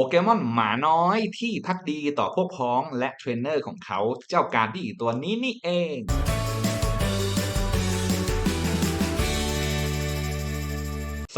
โปเกมอนหมาน้อยที่พักดีต่อพวกพ้องและเทรนเนอร์ของเขาเจ้าการดี้ตัวนี้นี่เอง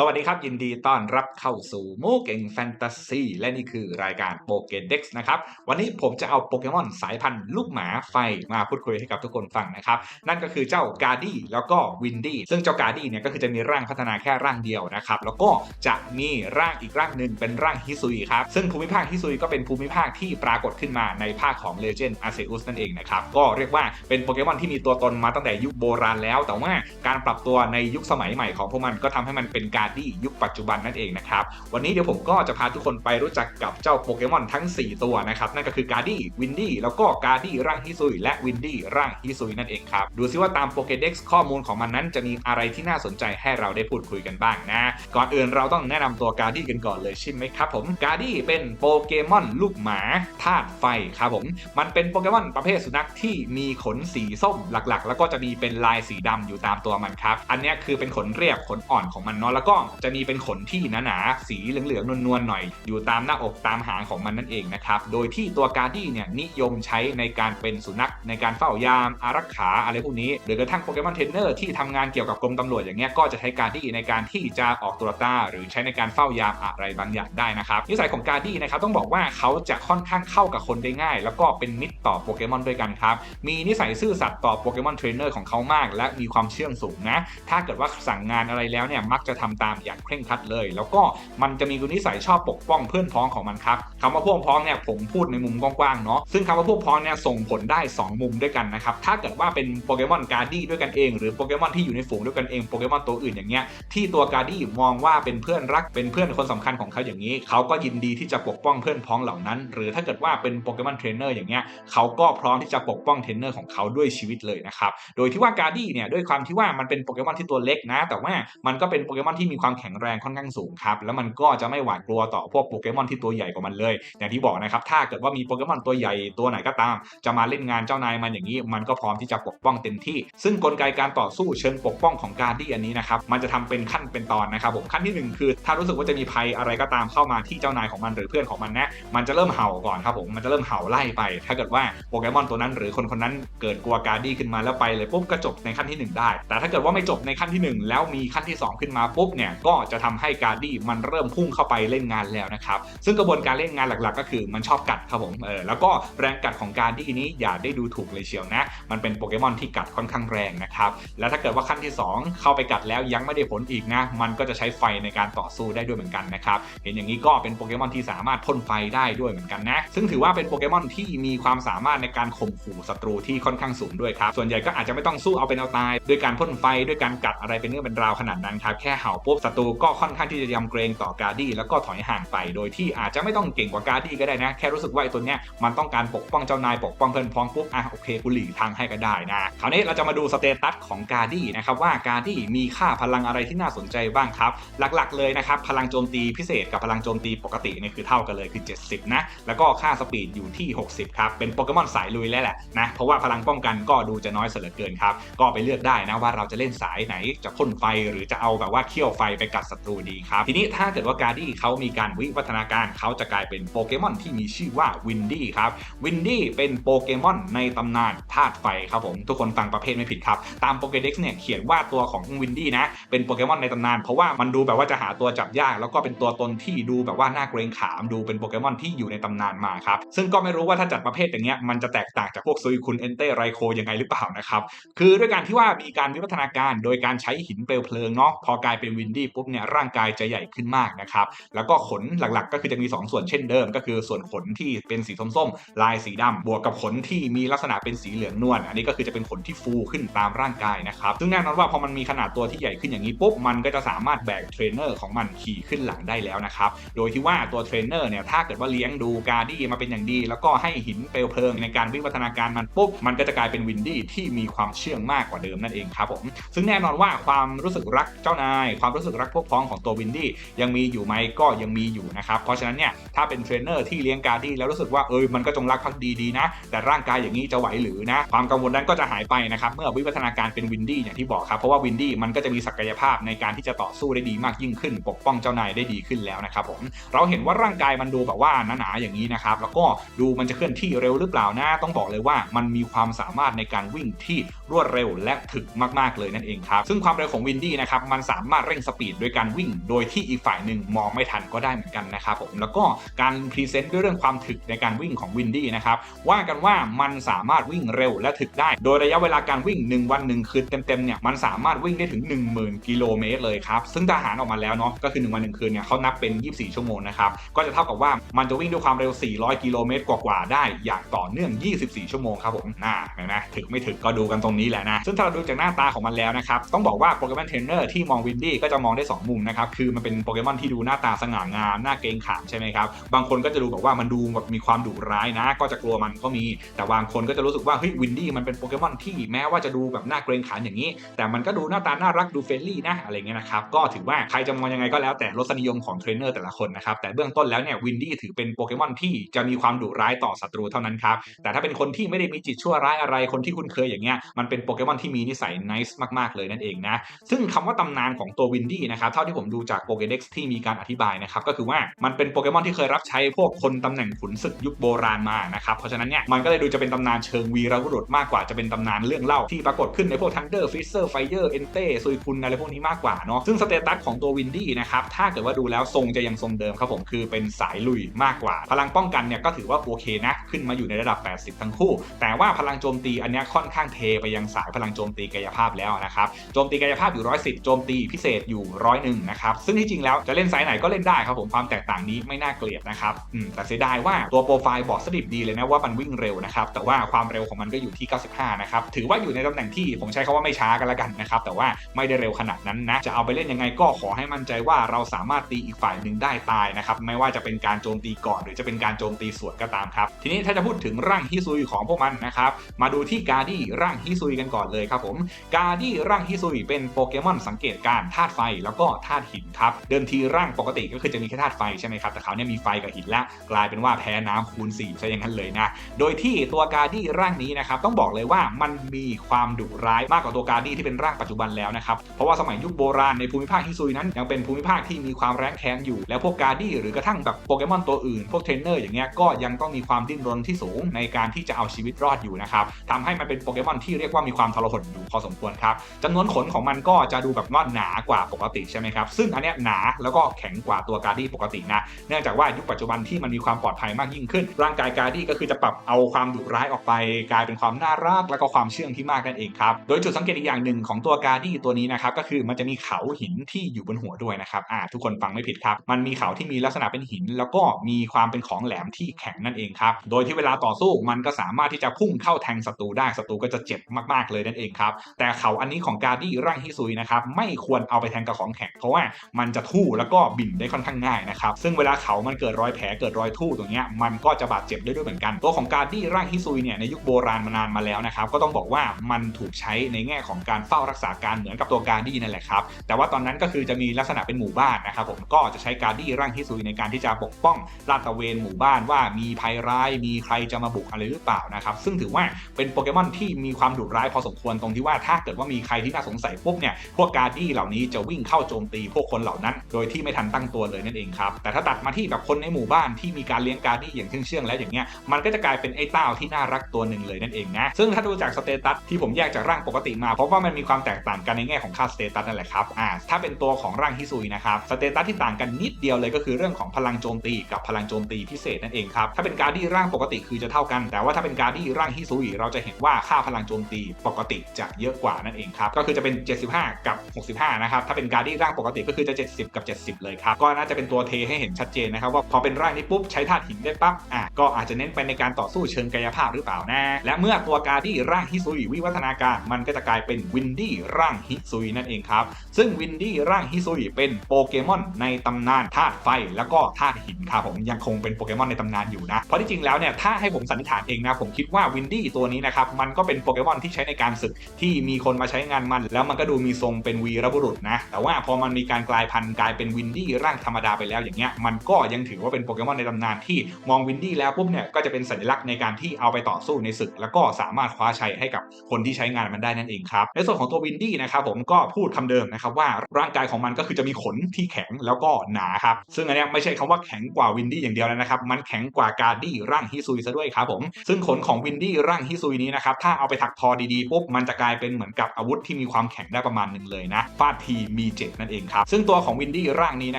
สวัสดีครับ ยินดีต้อนรับเข้าสู่โมเก่งแฟนตาซีและนี่คือรายการโปเกเด็กซ์นะครับ วันนี้ผมจะเอาโปเกมอนสายพันธุ์ลูกหมาไฟมาพูดคุยให้กับทุกคนฟังนะครับ นั่นก็คือเจ้ากาดี้แล้วก็วินดี้ซึ่งเจ้ากาดี้เนี่ยก็คือจะมีร่างพัฒนาแค่ร่างเดียวนะครับ แล้วก็จะมีร่างอีกร่างหนึ่งเป็นร่างฮิซุยครับ ซึ่งภูมิภาคฮิซุยก็เป็นภูมิภาคที่ปรากฏขึ้นมาในภาคของ Legend Arceus นั่นเองนะครับก็เรียกว่าเป็นโปเกมอนที่มีตัวตนมาตั้งแต่ยุคโบราณแล้ว แต่ว่าการปรับตัวในยุคสมัยใหม่ของพวกมันก็ทำให้มันเป็นกาดี้ยุคปัจจุบันนั่นเองนะครับ วันนี้เดี๋ยวผมก็จะพาทุกคนไปรู้จักกับเจ้าโปเกมอนทั้ง 4 ตัวนะครับ นั่นก็คือกาดี้วินดี้แล้วก็กาดี้ร่างฮิซุยและวินดี้ร่างฮิซุยนั่นเองครับ ดูซิว่าตามโปเกเด็กซ์ข้อมูลของมันนั้นจะมีอะไรที่น่าสนใจให้เราได้พูดคุยกันบ้างนะ ก่อนอื่นเราต้องแนะนำตัวกาดี้กันก่อนเลยใช่ไหมครับผมกาดี้เป็นโปเกมอนลูกหมาธาตุไฟครับผมมันเป็นโปเกมอนประเภทสุนัขที่มีขนสีส้มหลักๆ แล้วก็จะมีเป็นลายสีดำอยู่ตามตัวมันครับอันนี้คือเป็นขนเรียบขนอ่อนของมันเนาะแล้วก็จะมีเป็นขนที่หนาๆสีเหลืองๆนวลๆหน่อย อยู่ตามหน้าอกตามหางของมันนั่นเองนะครับโดยที่ตัวการ์ดี้เนี่ยนิยมใช้ในการเป็นสุนัขในการเฝ้ายามอารักขาอะไรพวกนี้หรือกระทั่งโปเกมอนเทรนเนอร์ที่ทำงานเกี่ยวกับกรมตำรวจอย่างเงี้ยก็จะใช้การ์ดี้ในการที่จะออกตรวตาหรือใช้ในการเฝ้ายามอะไรบางอย่างได้นะครับนิสัยของการ์ดี้นะครับต้องบอกว่าเขาจะค่อนข้างเข้ากับคนได้ง่าย แล้วก็เป็นมิตรต่อโปเกมอนด้วยกันครับมีนิสัยซื่อสัตย์ต่อโปเกมอนเทรนเนอร์ของเขามาก และมีความเชื่องสูงนะถ้าเกิดว่าสั่งงานอะไรแล้วเนี่ยมักจะทำตามอย่างเคร่งครัดเลย แล้วก็มันจะมีนิสัยชอบปกป้องเพื่อนพ้องของมันครับคำว่าพวกพ้องเนี่ยผมพูดในมุมกว้างๆเนาะซึ่งคำว่าพวกพ้องเนี่ยส่งผลได้ 2 มุมด้วยกันนะครับถ้าเกิดว่าเป็นโปเกมอนการ์ดี้ด้วยกันเอง หรือโปเกมอนที่อยู่ในฝูงด้วยกันเองโปเกมอนตัวอื่นอย่างเงี้ยที่ตัวการ์ดี้มองว่าเป็นเพื่อนรักเป็นเพื่อนคนสำคัญของเขาอย่างนี้ เขาก็ยินดีที่จะปกป้องเพื่อนพ้องเหล่านั้น หรือถ้าเกิดว่าเป็นโปเกมอนเทรนเนอร์อย่างเงี้ยเขาก็พร้อมที่จะปกป้องเทรนเนอร์ของเขาด้วยชีวิตเลยนะครับโดยที่ว่าการ์ดี้เนี่ยด้วยความที่ว่ามันเป็นโปเกมอนที่ตัวเล็กนะ แต่ว่ามันก็เป็นโปเกมอนที่มีความแข็งแรงค่อนข้างสูงครับแล้วมันก็จะไม่หวาดกลัวต่อพวกโปเกมอนที่ตัวใหญ่กว่ามันเลย อย่างที่บอกนะครับถ้าเกิดว่ามีโปเกมอนตัวใหญ่ตัวไหนก็ตาม จะมาเล่นงานเจ้านายมันอย่างนี้ มันก็พร้อมที่จะปกป้องเต็มที่ ซึ่งกลไกการต่อสู้เชิงปกป้องของการดี้อันนี้นะครับมันจะทำเป็นขั้นเป็นตอนนะครับผมขั้นที่หนึ่งคือ ถ้ารู้สึกว่าจะมีภัยอะไรก็ตามเข้ามาที่เจ้านายของมันหรือเพื่อนของมันนะมันจะเริ่มเห่าก่อนครับผมมันจะเริ่มเห่าไล่ไป ถ้าเกิดว่าโปเกมอนตัวนั้น หรือคนคนนั้นเกิดกลัวการดี้ขึ้นมาแล้วไปเลยปุ๊บก็จบในขั้นที่หนึ่งได้ แต่ถ้าเกิดว่าไม่จบในขั้นที่หนึ่งแล้วมีขั้นที่สองขึ้นมาปุ๊บเนี่ยก็จะทำให้การดี้มันเริ่มพุ่งเข้าไปเล่นงานแล้วนะครับ ซึ่งกระบวนการเล่นงานหลักๆ ก็คือมันชอบกัดครับผมเออแล้วก็แรงกัดของการดี้นี้อย่าได้ดูถูกเลยเชียวนะ มันเป็นโปเกมอนที่กัดค่อนข้างแรงนะครับแล้วถ้าเกิดว่าขั้นที่ 2 เข้าไปกัดแล้วยังไม่ได้ผลอีกนะ มันก็จะใช้ไฟในการต่อสู้ได้ด้วยเหมือนกันนะครับเห็นอย่างนี้ก็เป็นโปเกมอนที่สามารถพ่นไฟได้ด้วยเหมือนกันนะ ซึ่งถือว่าเป็นโปเกมอนที่มีความสามารถในการข่มขู่ศัตรูที่ค่อนข้างสูงด้วยครับส่วนใหญ่ก็อาจจะไม่ต้องสู้เอาเป็นเอาตายด้วยการพ่นไฟด้วยการกัดอะไรเป็นเรื่องเป็นราวขนาดนั้นครับแค่เห่าปบศัตรูก็ค่อนข้างที่จะยำเกรงต่อการ์ดี้แล้วก็ถอยห่างไป โดยที่อาจจะไม่ต้องเก่งกว่าการ์ดี้ก็ได้นะ แค่รู้สึกว่าไอ้ตัวเนี้ยมันต้องการปกป้องเจ้านายปกป้องเพื่อนพ้องปุ๊บอะโอเคกูหลีกทางให้ก็ได้นะคราวนี้เราจะมาดูสเตตัสของการ์ดี้นะครับว่าการ์ดี้มีค่าพลังอะไรที่น่าสนใจบ้างครับหลักๆ เลยนะครับพลังโจมตีพิเศษกับพลังโจมตีปกติเนี่ยคือเท่ากันเลยคือ 70 นะ แล้วก็ค่าสปีดอยู่ที่ 60 ครับ เป็นโปเกมอนสายลุยแล้วแหละนะ เพราะว่าพลังป้องกันก็ดูจะน้อยเสียเหลือเกินครับ ก็ไปเลือกได้นะว่าเราจะเล่นสายไหนจะพ่นไฟหรือจะเอาแบบว่าเคี่ยวไฟไปกัดศัตรูดีครับ ทีนี้ถ้าเกิดว่าการ์ดี้เขามีการวิวัฒนาการเขาจะกลายเป็นโปเกมอนที่มีชื่อว่าวินดี้ครับวินดี้เป็นโปเกมอนในตำนานธาตุไฟครับผมทุกคนฟังประเภทไม่ผิดครับ ตามโปเกเด็กซ์เนี่ยเขียนว่าตัวของวินดี้นะเป็นโปเกมอนในตำนาน เพราะว่ามันดูแบบว่าจะหาตัวจับยาก แล้วก็เป็นตัวตนที่ดูแบบว่าน่าเกรงขามดูเป็นโปเกมอนที่อยู่ในตำนานมาครับซึ่งก็ไม่รู้ว่าถ้าจัดประเภทอย่างเงี้ยมันจะแตกต่างจากพวกซุยคุณเอนเต้ไรโคยังไงหรือเปล่านะครับคือด้วยการที่ว่ามีการวิวัฒนาการโดยการใช้หินเปลวเพลิงเนาะพอกลายเป็นวินดี้ปุ๊บเนี่ยร่างกายจะใหญ่ขึ้นมากนะครับ แล้วก็ขนหลักๆ ก็คือจะมี 2 ส่วนเช่นเดิม ก็คือส่วนขนที่เป็นสีส้มๆลายสีดำบวกกับขนที่มีลักษณะเป็นสีเหลืองนวลอันนี้ก็คือจะเป็นขนที่ฟูขึ้นตามร่างกายนะครับซึ่งแน่นอนว่าพอมันมีขนาดตัวที่ใหญ่ขึ้นอย่างนี้ปุ๊บมันก็จะสามารถแบกเทรนเนอร์ของมันขี่ขึ้นหลังได้แล้วนะครับโดยที่ว่าตัวเทรนเนอร์เนี่ยถ้าเกิดว่าเลี้ยงดูการ์ดี้มาเป็นอย่างดี แล้วก็ให้หินเปลวเพลิงในการวิวัฒนาการมันปุ๊บมันก็จะกลายเป็นวินดี้ที่มีความเชื่องมากกว่าเดิมนั่นเองครับผมซึ่งแน่นอนว่าความรู้สึกรักเจ้านายความรรู้สึกรักพวกพ้องของตัววินดี้ยังมีอยู่ไหมก็ยังมีอยู่นะครับเพราะฉะนั้นเนี่ยถ้าเป็นเทรนเนอร์ที่เลี้ยงการดี้แล้วรู้สึกว่าเออมันก็จงรักภักดีดีนะ แต่ร่างกายอย่างนี้จะไหวหรือนะความกังวลนั้นก็จะหายไปนะครับเมื่อวิวัฒนาการเป็นวินดี้อย่างที่บอกครับเพราะว่าวินดี้มันก็จะมีศักยภาพในการที่จะต่อสู้ได้ดีมากยิ่งขึ้น ปกป้องเจ้านายได้ดีขึ้นแล้วนะครับผมเราเห็นว่าร่างกายมันดูแบบว่าหนาๆอย่างนี้นะครับแล้วก็ดูมันจะเคลื่อนที่เร็วหรือเปล่านะต้องบอกเลยว่ามันมีความสามารถในการวิ่งที่ รวดเร็วและถึกมากๆเลยนั่นเองครับ ซึ่งความเร็วของวินดี้นะครับมันสามารถเร่งสปีดโดยการวิ่ง โดยที่อีกฝ่ายหนึ่งมองไม่ทันก็ได้เหมือนกันนะครับผมแล้วก็การพรีเซนต์ด้วยเรื่องความถึกในการวิ่งของวินดี้นะครับว่ากันว่ามันสามารถวิ่งเร็วและถึกได้ โดยระยะเวลาการวิ่ง 1 วัน1คืนเต็มๆเนี่ยมันสามารถวิ่งได้ถึง 10,000 กิโลเมตรเลยครับซึ่งทหารออกมาแล้วเนาะก็คือ 1 วัน1คืนเนี่ยเขานับเป็น 24 ชั่วโมงนะครับก็จะเท่ากับว่ามันจะวิ่งด้วยความเร็ว 400 กิโลเมตรกว่าๆได้ อย่างต่อเนื่อง 24 ชั่วโมงครับผมน่าเห็นไหมถึกไม่ถึกก็ดูกันตรงนี้แหละนะ ซึ่งถ้าเราดูจากหน้าตาของมันแล้วนะครับ ต้องบอกว่าโปเกมอนเทรนเนอร์ที่มองวินดี้ก็จะมองได้ 2 มุมนะครับ คือมันเป็นโปเกมอนที่ดูหน้าตาสง่างามหน้าเกรงขามใช่ไหมครับ บางคนก็จะดูแบบว่ามันดูแบบมีความดุร้ายนะ ก็จะกลัวมันก็มี แต่บางคนก็จะรู้สึกว่าเฮ้ยวินดี้มันเป็นโปเกมอนที่แม้ว่าจะดูแบบหน้าเกรงขามอย่างนี้ แต่มันก็ดูหน้าตาน่ารักดูเฟรนลี่นะอะไรเงี้ยนะครับ ก็ถือว่าใครจะมองยังไงก็แล้วแต่รสนิยมของเทรนเนอร์แต่ละคนนะครับ แต่เบื้องต้นแล้วเนี่ยวินดี้ถือเป็นโปเกมอนที่จะมีความดุร้ายต่อศัตรูเท่านั้นครับ แต่ถ้าเป็นคนที่ไม่ได้มีจิตชั่วร้ายอะไรคนที่คุ้นเคยอย่างเงี้ยมันเป็นโปเกมอนที่มีนิสัยนิสมากๆเลยนั่นเองนะ ซึ่งคำว่าตำนานของตัววินดี้นะครับ เท่าที่ผมดูจากโปเกเด็กซ์ที่มีการอธิบายนะครับก็คือว่ามันเป็นโปเกมอนที่เคยรับใช้พวกคนตำแหน่งขุนศึกยุคโบราณมานะครับ เพราะฉะนั้นเนี่ยมันก็เลยดูจะเป็นตำนานเชิงวีรบุรุษมากกว่าจะเป็นตำนานเรื่องเล่าที่ปรากฏขึ้นในพวกทันเดอร์ฟิเซอร์ไฟเออร์เอนเต้ซุยคุนอะไรพวกนี้มากกว่าเนาะซึ่งสเตตัสของตัววินดี้นะครับถ้าเกิดว่าดูแล้วทรงจะยังทรงเดิมครับผมคือเป็นสายลุยมากกว่า พลังป้องกันเนี่ยก็ถือว่าโอเคนะขึ้นมาอยู่ในระดับ 80 ทั้งคู่ แต่ว่าพลังโจมตีอันนี้ค่อนข้างเทไปยังสายพลังโจมตีกายภาพแล้วนะครับโจมตีกายภาพอยู่ 110 โจมตีพิเศษอยู่ร้อยหนึ่งนะครับซึ่งที่จริงแล้วจะเล่นสายไหนก็เล่นได้ครับผมความแตกต่างนี้ไม่น่าเกลียดนะครับแต่เสียดายว่าตัวโปรไฟล์บอกสดิบดีเลยนะว่ามันวิ่งเร็วนะครับแต่ว่าความเร็วของมันก็อยู่ที่ 95 นะครับถือว่าอยู่ในตำแหน่งที่ผมใช้คาว่าไม่ช้ากันละกันนะครับแต่ว่าไม่ได้เร็วขนาดนั้นนะจะเอาไปเล่นยังไงก็ขอให้มั่นใจว่าเราสามารถตีอีกฝ่ายหนึ่งได้ตายนะครับไม่ว่าจะเป็นการโจมตีก่อน หรือจะเป็นการโจมตีสวนก็ตามครับทีนี้ถ้าจะพูดถึงร่างฮิซุยของพวกมันนะครับมาดูที่การดี้ร่างฮิซุยกันก่อนเลยครับผมการดี้ร่างฮิซุยเป็นโปเกมอนสังเกตการธาตุไฟแล้วก็ธาตุหินครับเดิมทีร่างปกติก็คือจะมีแค่ธาตุไฟใช่ไหมครับแต่เขาเนี่ยมีไฟกับหินล้วกลายเป็นว่าแพ้น้ำคูณ4ซะอย่างนั้นเลยนะโดยที่ตัวการดี้ร่างนี้นะครับต้องบอกเลยว่ามันมีความดุร้ายมากกว่าตัวการดี้ที่เป็นร่างปัจจุบันแล้วนะครับเพราะว่าสมัยยุคโบราณในภูมิภาคฮิซุยนั้น ยังเป็นภูมิภาคที่มีความแรงแค้นอยู่ แล้วพวกการดี้หรือกระทั่งแบบโปเกมอนตัวอื่น พวกเทรนเนอร์อย่างเงี้ยก็ยังต้องมีความดิ้นรนที่สูงในการที่จะเอาชีวิตรอดอยู่นะครับทำให้มันเป็นโปเกมอนที่เรียกว่ามีความทรหดอยู่พอสมควรครับจำนวนขนของมันก็จะดูแบบว่าหนากว่าปกติใช่ไหมครับซึ่งอันเนี้ยหนาแล้วก็แข็งกว่าตัวการดี้ปกตินะเนื่องจากว่ายุคปัจจุบันที่มันมีความปลอดภัยมากยิ่งขึ้น ร่างกายการดี้ก็คือจะปรับเอาความดุร้ายออกไป กลายเป็นความน่ารักแล้วก็ความเชื่องที่มากนั่นเองครับโดยจุดสังเกตอีกอย่างหนึ่งของตัวการดี้ตัวนี้นะครับก็คือมันจะมีเขาหินที่อยู่บนหัวด้วยนะครับอ่าทุกคนฟังไม่ผิดครับ มันมีเขาที่มีลักษณะเป็นหิน แล้วก็มีความเป็นของแหลมที่แข็งนั่นเองครับโดยที่เวลาต่อสู้มันก็สามารถที่จะพุ่งเข้าแทงศัตรูได้ศัตรูก็จะเจ็บมมากๆเลยนั่นเองครับ แต่เขาอันนี้ของการดี้ร่างฮิซุยนะครับไม่ควรเอาไปแทงกับของแข็งเพราะว่ามันจะทู่แล้วก็บินได้ค่อนข้างง่ายนะครับซึ่งเวลาเขามันเกิดรอยแผลเกิดรอยทู่ตรงเนี้ยมันก็จะบาดเจ็บได้ด้วยเหมือนกัน ตัวของการดี้ร่างฮิซุยเนี่ยในยุคโบราณมานานมาแล้วนะครับก็ต้องบอกว่ามันถูกใช้ในแง่ของการเฝ้ารักษาการเหมือนกับตัวการดี้นั่นแหละครับแต่ว่าตอนนั้นก็คือจะมีลักษณะเป็นหมู่บ้านนะครับผมก็จะใช้การดี้ร่างฮิซุยในการที่จะปกป้องลาดตระเวนหมู่บ้านว่ามีภัยร้ายมีใครจะมาบุกอะไรหรือเปล่านะครับซึ่งถือว่าเป็นโปเกมอนที่มีความดุร้ายพอสมควรตรงที่ว่าถ้าเกิดว่ามีใครที่น่าสงสัยปุ๊บเนี่ยพวกการดี้เหล่านี้จะวิ่งเข้าโจมตีพวกคนเหล่านั้น โดยที่ไม่ทันตั้งตัวเลยนั่นเองครับแต่ถ้าตัดมาที่แบบคนในหมู่บ้านที่มีการเลี้ยงการดี้อย่างเชื่องๆแล้วอย่างเงี้ยมันก็จะกลายเป็นไอ้เต้าที่น่ารักตัวหนึ่งเลยนั่นเองนะซึ่งถ้าดูจากสเตตัสที่ผมแยกจากร่างปกติมาเพราะว่ามันมีความแตกต่างกันในแง่ของค่าสเตตัสนั่นแหละครับอ่าถ้าเป็นตัวของร่างฮิซุยนะครับสเตตัสที่ต่างกันนิดเดียวเลยก็คือเรื่องของพลังโจมตีกับพลังโจมตีพิเศษนั่นเองครับถ้าเป็นการดี้ร่างปกติคือจะเท่ากัน แต่ว่าถ้าเป็นการดี้ร่างฮิซุยเราจะเห็นว่าค่าพลังโจมตีปกติจะเยอะกว่านั่นเองครับก็คือจะเป็น 75 กับ 65 นะครับถ้าเป็นการดี้ร่างปกติก็คือจะ 70 กับ 70 เลยครับก็น่าจะเป็นตัวเทให้เห็นชัดเจนนะครับว่าพอเป็นร่างนี้ปุ๊บใช้ธาตุหินได้ปั๊บอะก็อาจจะเน้นไปในการต่อสู้เชิงกายภาพหรือเปล่านะ และเมื่อตัวการดี้ร่างฮิซุยวิวัฒนาการมันก็จะกลายเป็นวินดี้ร่างฮิซุยนั่นเองครับซึ่งวินดี้ร่างฮิซุยเป็นโปเกมอนในตำนานธาตุไฟแล้วก็ธาตุหินครับผมยังคงเป็นโปเกมอนในตำนานอยู่นะเพราะที่จริงแล้วเนี่ยถ้าให้ผมสันนิษฐานเองนะผมคิดว่าวินดี้ตัวนี้นะครับมันก็เป็นโปเกมอนที่ใช้ในการศึกที่มีคนมาใช้งานมัน แล้วมันก็ดูมีทรงเป็นวีรบุรุษนะ แต่ว่าพอมันมีการกลายพันธุ์กลายเป็นวินดี้ร่างธรรมดาไปแล้วอย่างเงี้ยมันก็ยังถือว่าเป็นโปเกมอนในตำนานที่มองวินดี้แล้วปุ๊บเนี่ยก็จะเป็นสัญลักษณ์ในการที่เอาไปต่อสู้ในศึก แล้วก็สามารถคว้าชัยให้กับคนที่ใช้งานมันได้นั่นเองครับในส่วนของตัววินดี้นะครับผมก็พูดคำเดิมนะครับว่าร่างกายของมันก็คือจะมีขนที่แข็งแล้วก็หนาครับซึ่งอันนี้ไม่ใช่คำว่าแข็งกว่าวินดี้อย่างเดียวแล้วนะครับมันแข็งกว่าการดี้ร่างฮิซุยซะด้วยครับผมซึ่งขนของวินดี้ร่างฮิซุยนี้นะครับถ้าเอาไปถักทอดีๆปุ๊บมันจะกลายเป็นเหมือนกับอาวุธที่มีความแข็งได้ประมาณหนึ่งเลยนะฟาดทีมีเจ็บนั่นเองครับซึ่งตัวของวินดี้ร่างนี้น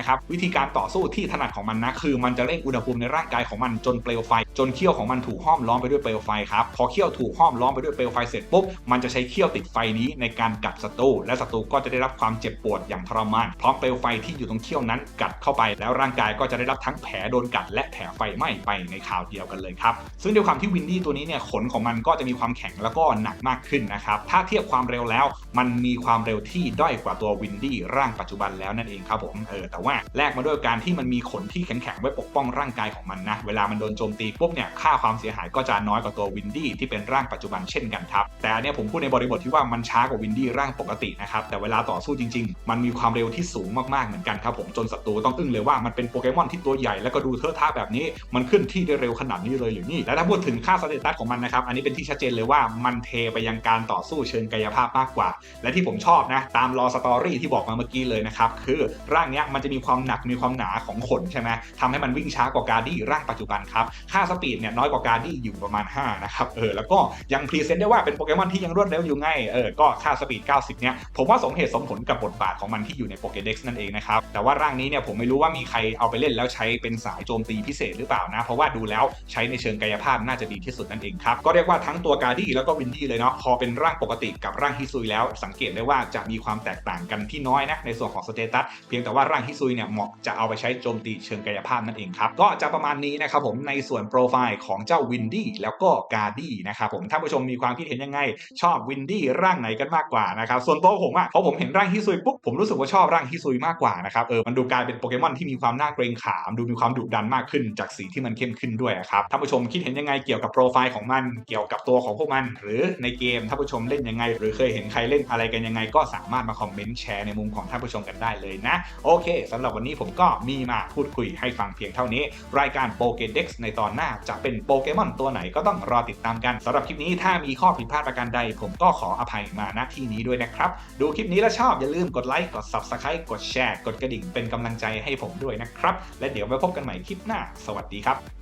ะครับวิธีการต่อสู้ที่ถนัดของมันนะคือมันจะเร่งอุณหภูมิในร่างกายของมันจนเปลวไฟ จนเขี้ยวของมันถูกห้อมล้อมไปด้วยเปลวไฟครับพอเขี้ยวถูกห้อมล้อมไปด้วยเปลวไฟเสร็จปุ๊บมันจะใช้เขี้ยวติดไฟนี้ในการกัดศัตรูและศัตรูก็จะได้รับความเจ็บปวดอย่างทรมานพร้อมเปลวไฟที่อยู่ตรงเขี้ยวนั้นกัดเข้าไป แล้วร่างกายก็จะได้รับทั้งแผลโดนกัด และแผลไฟไหม้ไปในคราวเดียวกันเลยครับซึ่งด้วยความที่วินดี้ตัวนี้เนี่ยขนของมันก็จะมีความแข็งแล้วก็หนักมากขึ้นนะครับ ถ้าเทียบความเร็วแล้ว มันมีความเร็วที่ด้อยกว่าตัววินดี้ร่างปัจจุบันแล้วนั่นเองครับผมเออแต่ว่าแลกมาด้วยการที่มันมีขนที่แข็งๆไว้ปกป้องร่างกายของมันนะ เวลามันโดนโจมตีปุ๊บเนี่ยค่าความเสียหายก็จะน้อยกว่าตัววินดี้ที่เป็นร่างปัจจุบันเช่นกันครับแต่อันเนี้ยผมพูดในบริบทที่ว่ามันช้ากว่าวินดี้ร่างปกตินะครับแต่เวลาต่อสู้จริง ๆ มันมีความเร็วที่สูงมากๆเหมือนกันครับผมจนศัตรูต้องอึ้งเลยว่ามันเป็นโปเกมอนที่ตัวใหญ่แล้วก็ดูเทอะทะแบบนี้ มันขึ้นที่ได้เร็วขนาดนี้เลยหรือนี่และถ้าพูดถึงค่าสเตตัสของมันนะครับอันนี้เป็นที่ชัดเจนเลยว่ามันเทไปยังการต่อสู้เชิงกายภาพมากกว่า และที่ผมชอบนะ ตามรอสตอรี่ที่บอกมาเมื่อกี้เลยนะครับ คือร่างเนี้ยมันจะมีความหนักมีความหนาของขนใช่ไหมทำให้มันวิ่งช้ากว่าการดี้ร่างปัจจุบันครับค่าสปีดเนี่ยน้อยกว่าการดี้อยู่ประมาณ 5 นะครับ เออ แล้วก็ยังพรีเซนต์ได้ว่าเป็นโปเกมอนที่ยังรวดเร็วอยู่ไง เออ ก็ค่าสปีด 90 เนี่ย ผมว่าสมเหตุสมผลกับบทบาทของมันที่อยู่ในโปเกเด็กซ์นั่นเองนะครับ แต่ว่าร่างนี้เนี่ยผมไม่รู้ว่ามีใครเอาไปเล่นแล้วใช้เป็นสายโจมตีพิเศษหรือเปล่านะ เพราะว่าดูแล้วใช้ในเชิงกายภาพน่าจะดีที่สุดนั่นเองครับ ก็เรียกว่าทั้งตัวการดี้แล้วก็วินดี้เลยเนาะพอเป็นร่างปกติกับร่างฮิซุยแล้ว สังเกตได้ว่าจะมีความแตกต่างกันที่น้อยนะในส่วนของสเตตัสเพียงแต่ว่าร่างฮิซุยเนี่ยเหมาะจะเอาไปใช้โจมตีเชิงกายภาพนั่นเองครับก็จะประมาณนี้นะครับผมในส่วนโปรไฟล์ของเจ้าวินดี้แล้วก็การดี้นะครับผมท่านผู้ชมมีความคิดเห็นยังไง ชอบวินดี้ร่างไหนกันมากกว่านะครับส่วนตัวผมอะพอผมเห็นร่างฮิซุยปุ๊บผมรู้สึกว่าชอบร่างฮิซุยมากกว่านะครับเออมันดูกลายเป็นโปเกมอนที่มีความน่าเกรงขาม ดูมีความดุดันมากขึ้นจากสีที่มันเข้มขึ้นด้วยครับท่านผู้ชมคิดเห็นยังไงเกี่ยวกับโปรไฟล์ของมันเกี่ยวกับตัวของพวกมัน หรือในเกมท่านผู้ชมเล่นยังไง หรือเคยเห็นใครเล่นอะไรกันยังไง ก็สามารถมาคอมเมนต์แชร์ในมุมของท่านผู้ชมกันได้เลยนะ โอเคสำหรับวันนี้ผมก็มีมาพูดคุยให้ฟังเพียงเท่านี้ รายการโปเกเด็กในตอนหน้าจะเป็นโปเกมอนตัวไหนก็ต้องรอติดตามกันสำหรับคลิปนี้ถ้ามีข้อผิดพลาดประการใด ผมก็ขออภัยมาณที่นี้ด้วยนะครับ ดูคลิปนี้แล้วชอบอย่าลืมกดไลค์กด subscribe กดแชร์กดกระดิ่งเป็นกำลังใจให้ผมด้วยนะครับ และเดี๋ยวไว้พบกันใหม่คลิปหน้า สวัสดีครับ